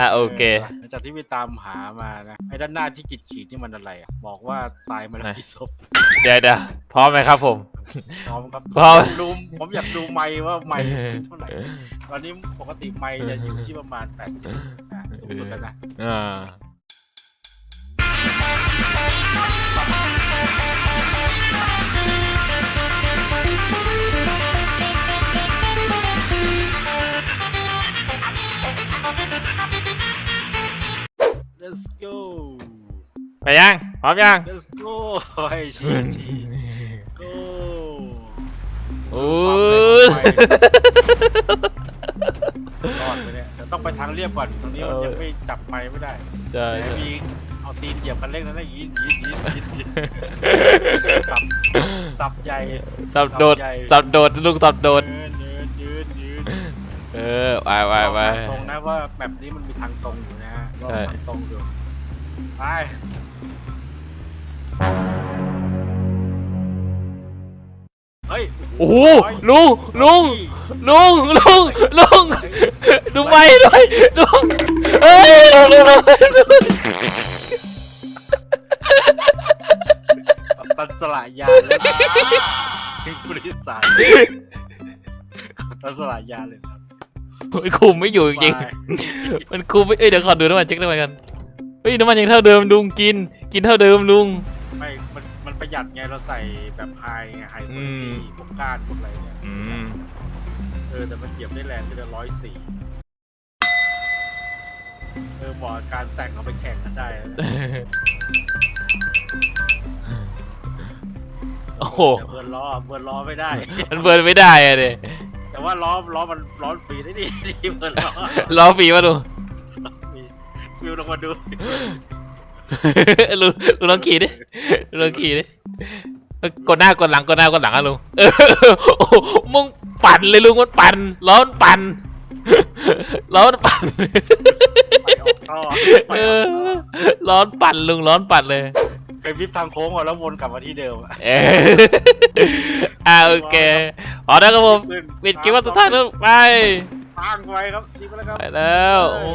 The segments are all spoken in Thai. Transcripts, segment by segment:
อะโอเค หลังจากที่ไปตามหามานะไอ้ด้านหน้าที่กิดขีดนี่มันอะไรอะบอกว่าตายมาแล้วที่ศพเดี๋ยวเดี๋ยวพร้อมไหมครับผม พร้อมครับพร้อม ดูผมอยากดูไม้ว่าไม้เท่าไหร่ตอนนี้ปกติไม้จะอยู่ที่ประมาณ80อะสูงสุดแล้วนะอ่า let's go ไปยังพร้อมยัง let's go ไอ้ชีชี go โอ้รอดไปเนี่ยเดี๋ยวต้องไปทางเรียบก่อนตรงนี้มันยังไม่จับไม้ไม่ได้ใช่แต่ใช่มีเอาตีนเหยียบคันเร่งนั่นนะยีดยีดยีดยีดยีดสับสับใหญ่สับโดด สับโดด ลูกสับโดดยืนยืนยืนเออไปไปไปทางตรงนะว่าแบบนี้มันมีทางตรงอยู่นะฮะใช่ลองทางตรงดูไปเฮ้ยโอ้โหลุงลุงลุงลุงลุงดูไม่ด้วยลุงเฮ้ยลุงลุงลุงลุงตันสละยานเลยทิ้งบริษัทตันสละยานเลยนะ มันคุมไม่อยู่จริงไปๆมันคุมไม่เอ้ยเดี๋ยวขอดูน้ำมันเช็คน้ำมันกันเฮ้ยน้ำมันยังเท่าเดิมลุงกิน กินเท่าเดิมลุง ไม่ มัน มันประหยัดไง เราใส่แบบไฮไงไฮอืม พวกก้านพวกอะไรเนี่ย อืมเออ แต่มันเหยียบได้แรงขึ้นละร้อยสี่เออเหมาะกับการแต่งเอาไปแข่งกันได้นะโอ้โหแต่เบิร์นล้อเบิร์นล้อไม่ได้ มันเบิร์นไม่ได้อะเด แต่ว่าล้อล้อมันร้อนฟรีได้ดิดีเบิร์นล้อล้อฟรีมาดูฟิวลงมาดู ลุงลุงลองขี่ดิลุงลองขี่ดิเอ้ยกดหน้ากดหลังกดหน้ากดหลังอะลุงเออโอ้โหมึงฝันเลยลุงมันฝันร้อนฝันร้อนฝันไปออกท่อไปเอออกอท่อร้อนปั่นลุงร้อนปั่นเลย เคยพิบทางโค้งก่อนแล้ววนกลับมาที่เดิมอะ เอออ่าโอเค พอแล้วครับผมขึ้นปิดคลิปวันสุดท้ายแล้วไปตั้งไว้ครับดีไปแล้วครับไปแล้วโอ้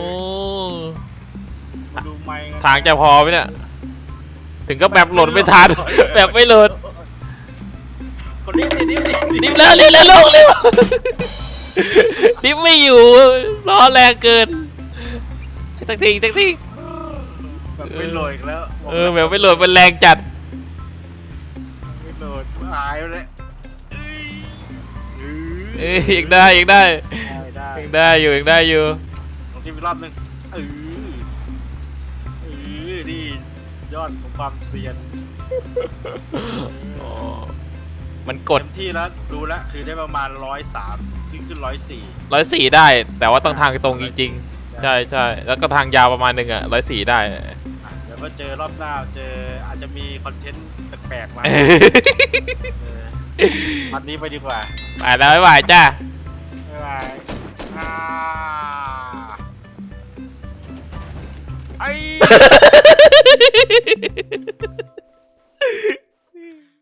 มาดูไมค์กันทางจะพอไหมเนี่ยถึงก็แบบโหลดไม่ทันแบบไม่โหลดคนนี้นี่นี่นี่รีบแล้วรีบแล้วลงเร็วรีบไม่อยู่ล้อแรงเกินสักทีสักทีแบบไม่โหลดอีกแล้วเออแบบไม่โหลดมันแรงจัดไม่โหลดหายไปเลยเอ้ย เอ้ยอีกได้อีกได้ได้ได้อีกได้อยู่อีกได้อยู่ลองที่อีกรอบหนึงเออเออนี่ยอดของความเซียนอ๋อมันกดเต็มที่แล้วดูแล้วคือได้ประมาณร้อยสามขึ้นขึ้นร้อยสี่ร้อยสี่ได้ แต่ว่าต้องทางตรงจริงๆ ใช่ใช่แล้วก็ทางยาวประมาณหนึ่งอะร้อยสี่ได้ เดี๋ยวก็เจอรอบหน้าเจออาจจะมีคอนเทนต์แปลกๆมาเออ วันนี้ไปดีกว่าไปแล้วบ๊ายบายจ้า บ๊ายบายอ่าไอ้